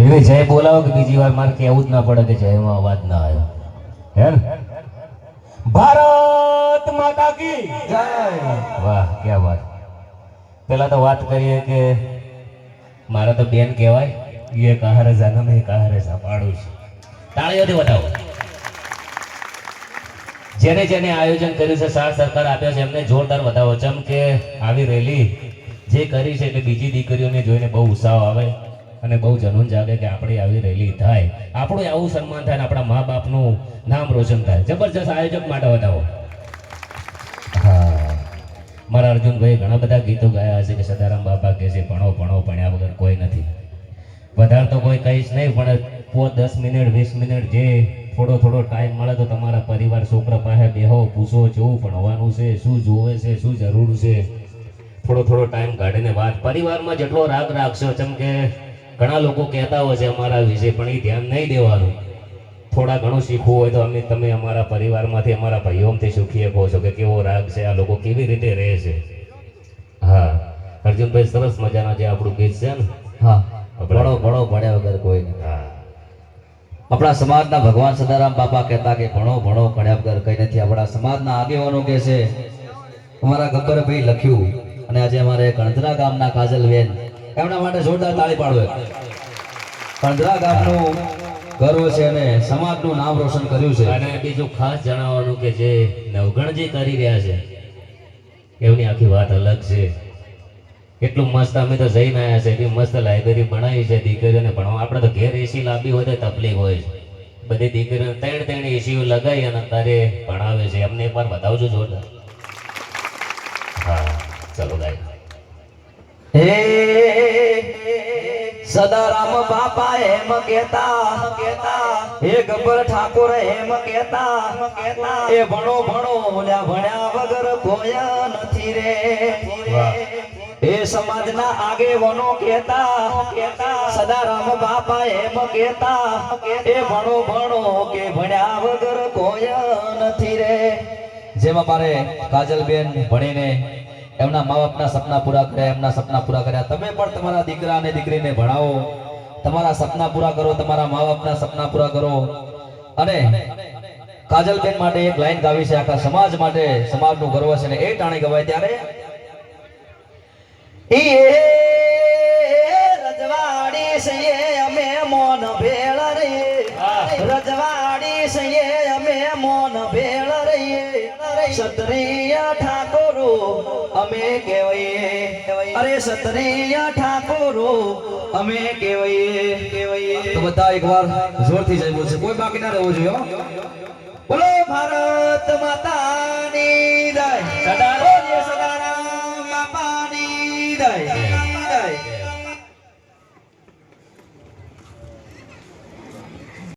એવી જય બોલાવો કે બીજી વાર મારે કહેવું જ ના પડે કે જયમાં અવાજ ના આવ્યો. હે ભારત માતા કી જય! વાહ, ક્યાં વાત. પેલા તો વાત કરીએ કે મારા તો બેન કહેવાય એ કહારે જાનમ એ કહારે સાંભળું છું. તાળીઓથી બતાવો જેને જેને આયોજન કર્યું છે સાથ સરકાર આપ્યો છે, એમને જોરદાર બતાવો ચમ કે આવી રેલી જે કરી છે, એટલે બીજી દીકરીઓને જોઈને બહુ ઉત્સાહ આવે. અને બહુ જનૂન જાગે કે આપણી આવી રેલી થાય. આપણું આવું સન્માન થાય આપણા મા બાપનું નામ રોશન થાય. જબરજસ્ત આયોજક માટે બતાવો હા. મારા અર્જુનભાઈ ઘણા બધા ગીતો ગાયા છે કે સદારામ બાપા કહે છે, ભણો ભણો, ભણ્યા વગર કોઈ નથી. વધારે તો કોઈ કહીશ નહીં, પણ પોત દસ મિનિટ, વીસ મિનિટ જે થોડો થોડો ટાઈમ મળે તો તમારા પરિવાર, છોકરા પાસે બેહો, પૂછો જોવું ભણવાનું છે, શું જોવે છે, શું જરૂર છે. થોડો થોડો ટાઈમ કાઢીને વાત. પરિવારમાં જેટલો રાગ રાખશો, જેમ કે ઘણા લોકો કહેતા હોય છે અમારા વિશે પણ એ ધ્યાન નહીં દેવાનું. થોડા ઘણું શીખવું હોય તો અમે તમે અમારા પરિવારમાંથી અમારા ભાઈઓમાંથી શીખીએ કહો છો કે કેવો રાગ છે આ લોકો કેવી રીતે રહે છે. હા. અર્જુનભાઈ સરસ મજાના જે આપણું ગીત છે ને? હા. ભણો ભણો ભણ્યા વગર કોઈ નહીં હા. આપણા સમાજના ભગવાન સદારામ બાપા કહેતા કે ભણો ભણો ભણ્યા વગર કઈ નથી. આપણા સમાજના આગેવાનો કહે છે અમારા ગબ્બરભાઈ લખ્યું અને આજે અમારે કણધરા ગામના કાજલબેન એમના માટે જોરદાર તાળી પાડો કણધરા ગામનું ગર્વ છે અને સમાજનું નામ રોશન કર્યું છે. અને બીજું ખાસ જણાવવાનું કે જે નવગણ જે કરી રહ્યા છે એમની આખી વાત અલગ છે. એટલું મસ્ત અમે તો જઈને આવ્યા છે એટલી મસ્ત લાઇબ્રેરી બનાવી છે દીકરીઓને ભણવા. આપણે તો ઘેર એસી લાંબી હોય તો તકલીફ હોય છે બધી દીકરીઓ ત્રણ ત્રણ એસીઓ લગાવી અને અત્યારે ભણાવે છે. એમને એકવાર બતાવજો જોરદાર. હા ચલો ગાય. હે સદારામ બાપા એમ કેતા કેતા હે ગબ્બર ઠાકોર એમ કેતા કેતા એ ભણો ભણો ઓલ્યા ભણ્યા વગર કોયા નથી રે. એ સમાજના આગેવાનો કેતા કેતા સદારામ બાપા એમ કેતા એ ભણો ભણો કે ભણ્યા વગર કોયા નથી રે જેમાં મારે કાજલબેન ભણીને એમના મા બાપના સપના પૂરા કર્યા, એમના સપના પૂરા કર્યા. તમે પણ તમારા દીકરા અને દીકરીને ભણાવો. તમારા સપના પૂરા કરો, તમારા મા બાપના સપના પૂરા કરો. અને કાજલબેન માટે એક લાઈન ગાવી છે આખા સમાજ માટે. સમાજનું ગર્વ છે ને એ ટાણે ગવાય ત્યારે રજવાડી સયે અમે મોન ભેળ રહીએ. રજવાડી સયે અમે મોન ભેળ રહીએ. ક્ષત્રિય ઠાકોરો અમે કહેવાઈએ અરે ક્ષત્રિય ઠાકોરો અમે કહેવાઈએ કહેવાઈએ. તો બધા એકવાર જોરથી જઈ બોલશે. કોઈ બાકી ના રહેવું જોઈએ. બોલો ભારત માતાની જય. બોલીએ સદારામ બાપાની જય. જય.